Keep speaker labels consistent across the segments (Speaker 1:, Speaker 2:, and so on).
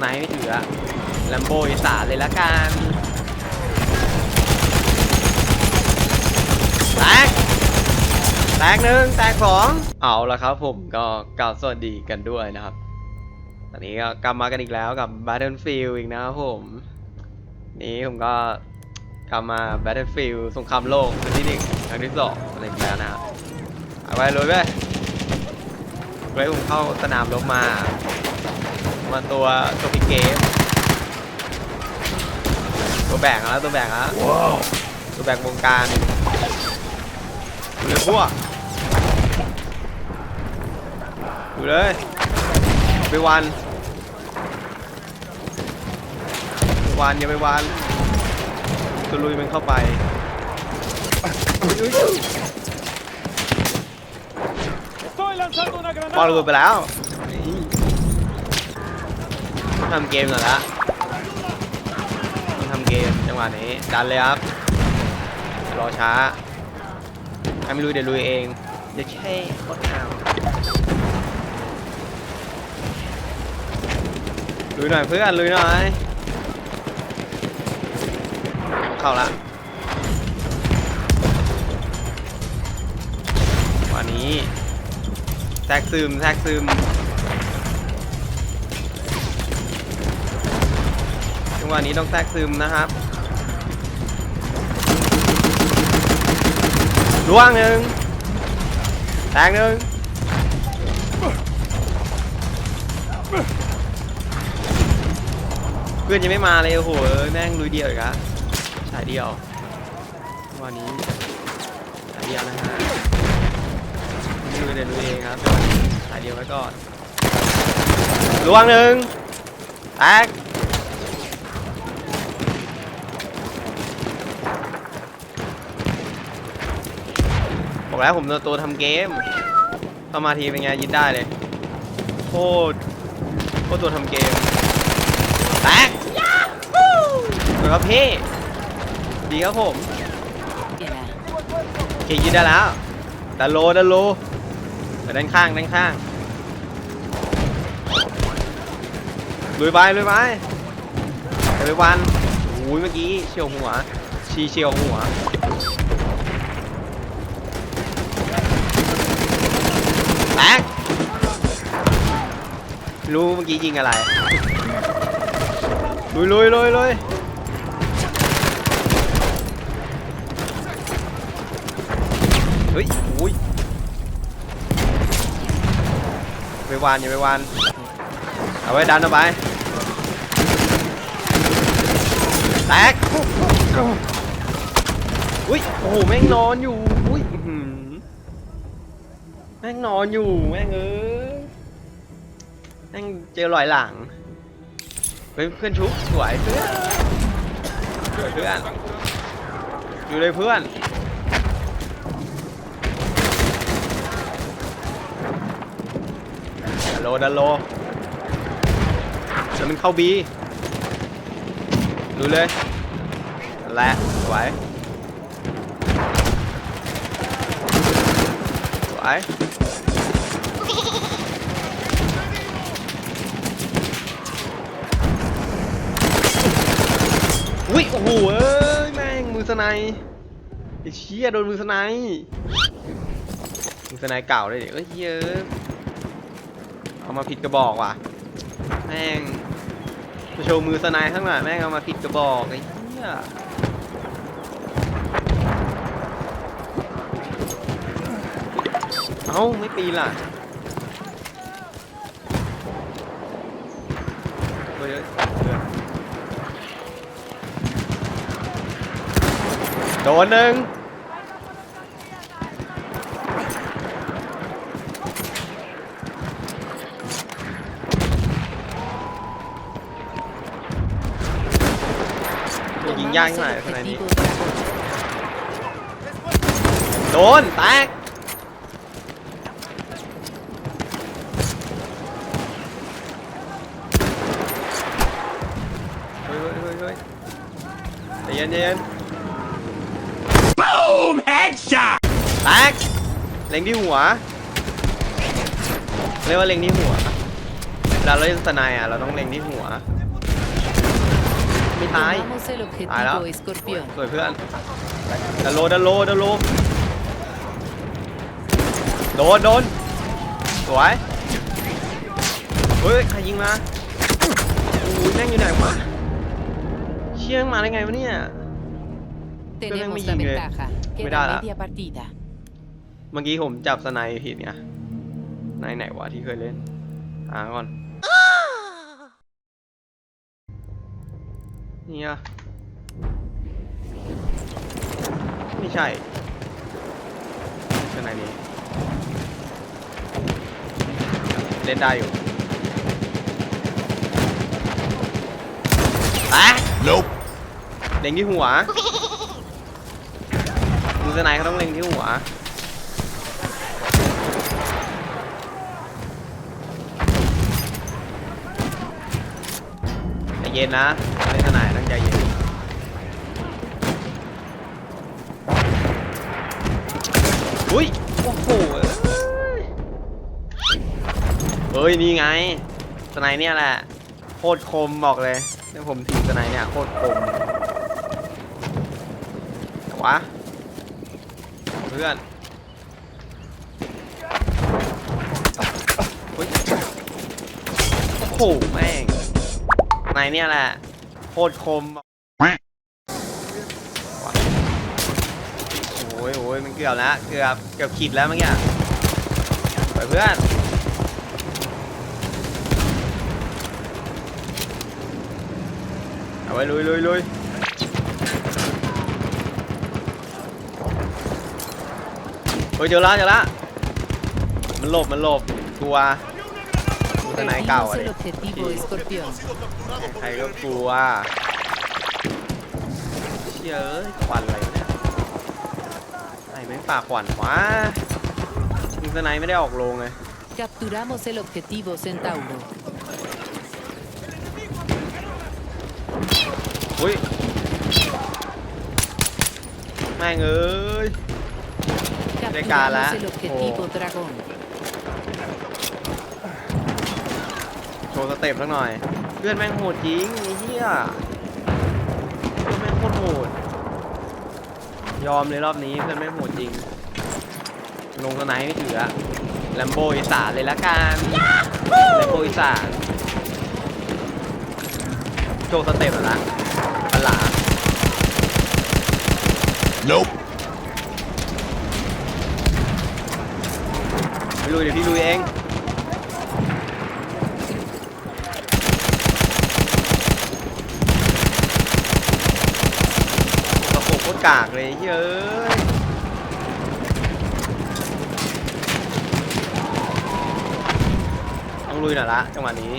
Speaker 1: ไนไม่ถือแลมโบอีสานเลยละกันแตกแตกหนึ่งแตกสองเอาละครับผมก็กล่าวสวัสดีกันด้วยนะครับ ตอนนี้ก็กลับมากันอีกแล้วกับ Battlefield อีกนะครับผม นี้ผมก็กลับมา Battlefield สงครามโลกครั้งที่หนึ่งครั้งที่สองอะไรอีกแล้วนะครับไปเลยเว้ยเว้ยผมเข้าสนามรบมา มาตัวตัวพิกเกมตัวแบกแล้วตัวแบกแล้วตัวแบกวงการดูเลยพวกดูเลยไปวันไปวันอย่าไปวันตัวลุยมันเข้าไปอุ๊ยอุ๊ยอุ๊ย
Speaker 2: Estoy lanzando una
Speaker 1: บอล
Speaker 2: granada.
Speaker 1: หลุดไปแล้วนี่ต้อง ทำเกมหน่อยละต้องทำเกมจังหวะนี้ดันเลยครับรอช้าใครไม่รู้เดี๋ยวลุยเองเดี๋ยวแช่โคตรเอาลุยหน่อยเพื่อนลุยหน่อยเข้าละวันนี้แทรกซึมแทรกซึม จังหวะนี้ต้องแทรกซึมนะครับล่วงหนึ่งแตกหนึ่งเพื่อนยังไม่มาเลยโอ้โหแม่งลุยเดียวอีกอะสายเดียวจังหวะนี้สายเดียวนะฮะดูเดี๋ยวดูเองครับถ่ายเดียวไว้ก่อนลวงหนึ่งแตก บอกแล้วผมตัวตัวทำเกมเข้ามาทีเป็นไงยินได้เลยโคตรโคตรตัวทำเกมแตกสวยครับพี่ดีครับผมเคยินได้แล้วดันโลดันโลไปด้านข้างด้านข้างลุยไปลุยไปไปไปวันโอ้ยเมื่อกี้เฉียวหัวชีเฉียวหัว แตกรู้เมื่อกี้ยิงอะไร ลุยลุยลุยลุยเฮ้ยโอ้ยไปวานอย่าไปวานเอาไว้ดันเอาไปแตกอุ้ยโอ้โหแม่งนอนอยู่อุ้ย ม่งนอนอยู่แม่งเอ้ยแม่งเจอรอยหลังเฮ้ยเพื่อนชุบสวยเพื่อนสวยเพื่อนอยู่เลยเพื่อนดันโลดันโลแล้วมันเข้าบีดูเลยนั่นแหละสวยสวย อุ้ยโอ้โหเอ้ยแม่งมือสไนด์ไอ้เชี่ยโดนมือสไนด์มือสไนด์เก่าเลยดิเอ้ยเยเอะเอามาผิดกระบอกว่ะแม่งมาโชว์มือสไนด์ข้างหลังแม่งเอามาผิดกระบอกไอ้เหี้ยเอ้าไม่ปีล่ะเฮ้ยเฮ้ยเฮ้ย โดนหนึ่งยิงยากขนาดขนาดนี้ โดน แตกเฮ้ยเฮ้ยเฮ้ยเฮ้ยใจเย็นใจเย็น
Speaker 2: Boom! Headshot!
Speaker 1: แตกเล็งที่หัว เรียกว่าเล็งที่หัวเวลาเราเล่นสไนอะเราต้องเล็งที่หัว ไม่ตาย
Speaker 3: Tomamos el objetivo, escorpión.
Speaker 1: สวยเพื่อนดันโลดันโลดันโลโดนโดนสวยเฮ้ยใครยิงมาโอ้ยแม่งอยู่ไหนวะเชี่ยงมาได้ไงวะเนี่ย
Speaker 3: Tenemos
Speaker 1: me
Speaker 3: la
Speaker 1: llegué.
Speaker 3: ventaja.
Speaker 1: Mira
Speaker 3: Queda
Speaker 1: la-
Speaker 3: media partida.
Speaker 1: เมื่อกี้ผมจับสไนด์ผิดไงไหนไหนวะที่เคยเล่น หาก่อน เนี่ยไม่ใช่สไนด์นี้ เล่นได้อยู่อะ
Speaker 2: Nope.
Speaker 1: เล็งที่หัว มือสไนด์เขาต้องเล็งที่หัวใจเย็นนะเล่นทนายต้องใจเย็นอุ้ยโอ้โหเฮ้ย นี่ไงสไนเนี่ยแหละโคตรคมบอกเลยถ้าผมถือสไนเนี่ยโคตรคมวะ พื่อนโอ้โหแม่งในเนี่ยแหละโคตรคมโอ้ยโอ้ยมันเกือบแล้วเกือบเกือบขีดแล้วเมื่อกี้ไปเพื่อนเอาไว้ลุยลุยลุย เฮ้ยเจอละเจอละมันหลบมันหลบกลัวดูทนายเก่า
Speaker 3: Perdimos
Speaker 1: อะ
Speaker 3: el objetivo, escorpión.
Speaker 1: ใครก็กลัวเชี่ยเอ้ยควันอะไรเนี่ยไอ้แม่งปากควันวะยิงสไนไม่ได้ออกโรงเลย
Speaker 3: Capturamos el objetivo, Centauro.
Speaker 1: อุ้ยแม่งเอ้ย Regala.
Speaker 3: Capturamos el objetivo, dragón.
Speaker 1: โชว์สเต็ปสักหน่อย เพื่อนแม่งโหดจริงไอ้เหี้ยเพื่อนแม่งโคตรโหด ยอมเลยรอบนี้เพื่อนแม่งโหดจริง ลงสไนไม่ถืออะแลมโบอีสานเลยละกันแลมโบอีสานโชว์สเต็ปหน่อยละอันหลา
Speaker 2: Nope.
Speaker 1: พี่ลุยเดี๋ยวพี่ลุยเองตะโขบโคตรกากเลยเฮ้ยต้องลุยหน่อยละจังหวะนี้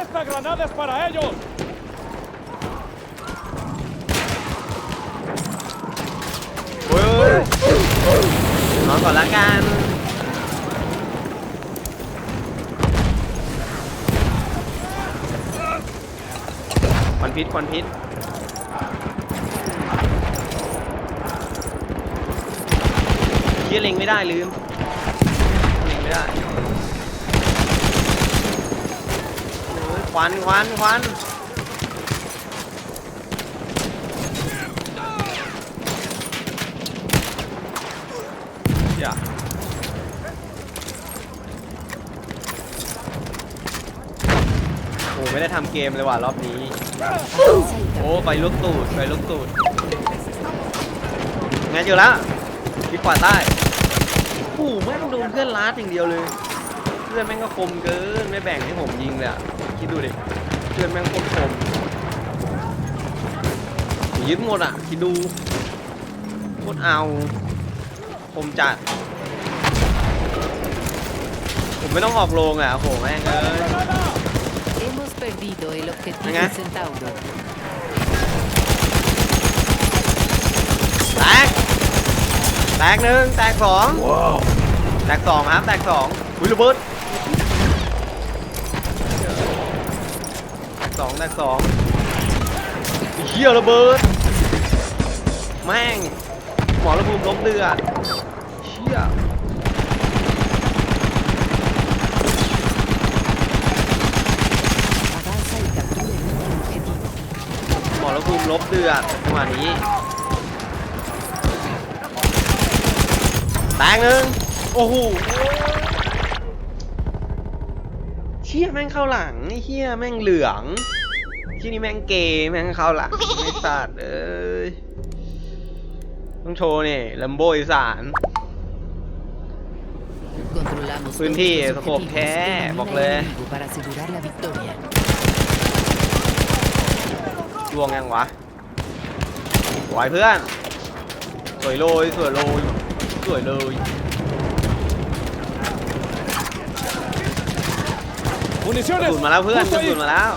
Speaker 2: Esta granada es para ellos.
Speaker 1: เฮ้ยน อก่อนละกันควันพิษควันพิษเฮียเล็งไม่ได้ลืมเล็งไม่ได้ควันควันควันอย่าโอ้ไม่ได้ ทำเกมเลยว่ะรอบนี้ โอ้ไปลุกตูดไปลุกตูดไงเจอแล้วคิดขวาใต้โอ้แม่งโดนเพื่อนลาดอย่างเดียวเลย เพื่อนแม่งก็คมเกินไม่แบ่งให้ผมยิงเลยอะคิดดูดิเพื่อนแม่งโคตรคมยึดหมดอะคิดดูโคตรเอาคมจัดผมไม่ต้องออกโรงอะโหแม่งเอ้ย
Speaker 3: perdido el objetivo,
Speaker 1: Venga.
Speaker 3: Centauro.
Speaker 1: แตกแตกหนึ่งแตกสอง
Speaker 2: Wow.
Speaker 1: แตกสองครับแตกสองอุ้ยระเบิดแตกสองแตกสองไอ้เหี้ยระเบิด แม่งหมอระบุมล้มเดือดเชี่ย ลบเดือดจังหวะนี้แตกหนึ่งโอ้โหเชี่ยแม่งเข้าหลังไอ้เชี่ยแม่งเหลืองที่นี่แม่งเกย์แม่งเข้าหลังไอ้สัตว์เอ้ยต้องโชว์นี่ลัมโบอีสาน
Speaker 3: Controlamos
Speaker 1: Pues
Speaker 3: todos
Speaker 1: sí,
Speaker 3: los
Speaker 1: eso como
Speaker 3: objetivos.
Speaker 1: que,
Speaker 3: Elimina
Speaker 1: porque-
Speaker 3: al enemigo para asegurar la victoria.
Speaker 1: ดวงยังวะไหวเพื่อน สวยเลยสวยเลยสวยเลย
Speaker 2: Municiones.
Speaker 1: สูนมาแล้วเพื่อน
Speaker 2: Justo ahí.
Speaker 1: สูนมาแล้ว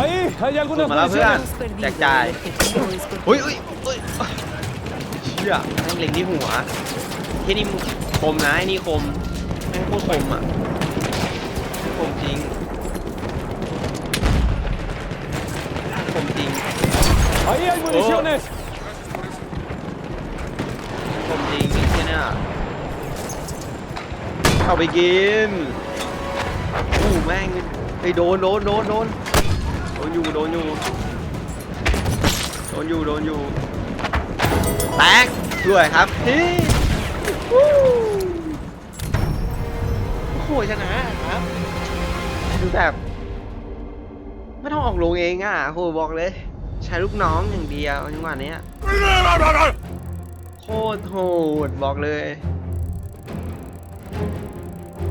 Speaker 2: Ahí, hay algunas
Speaker 1: Súmala,
Speaker 2: municiones.
Speaker 1: Fran.
Speaker 3: Hemos perdido.
Speaker 1: Ya, ya.
Speaker 3: El objetivo es
Speaker 1: เฮ้ย
Speaker 3: Scorpion.
Speaker 1: เฮ้ยเฮ้ยเชี่ยแม่งเล็งที่หัวที่นี่คมนะไอ้นี่คมแม่งโคตรคมอะคมจริงคมจริง
Speaker 2: Ahí hay municiones.
Speaker 1: คมจริงไอ้เชี่ยเนี่ยเข้าไปกินอู้แม่งไปโดนโดนโดนโดนโดนอยู่โดนอยู่โดนอยู่โดนอยู่แตกด้วยครับพี่วู้โอ้โหชนะครับดูแบบไม่ต้องออกลงเองอะโหบอกเลย ใช้ลูกน้องอย่างเดียวจังหวะเนี้ยโคตรโหดบอกเลย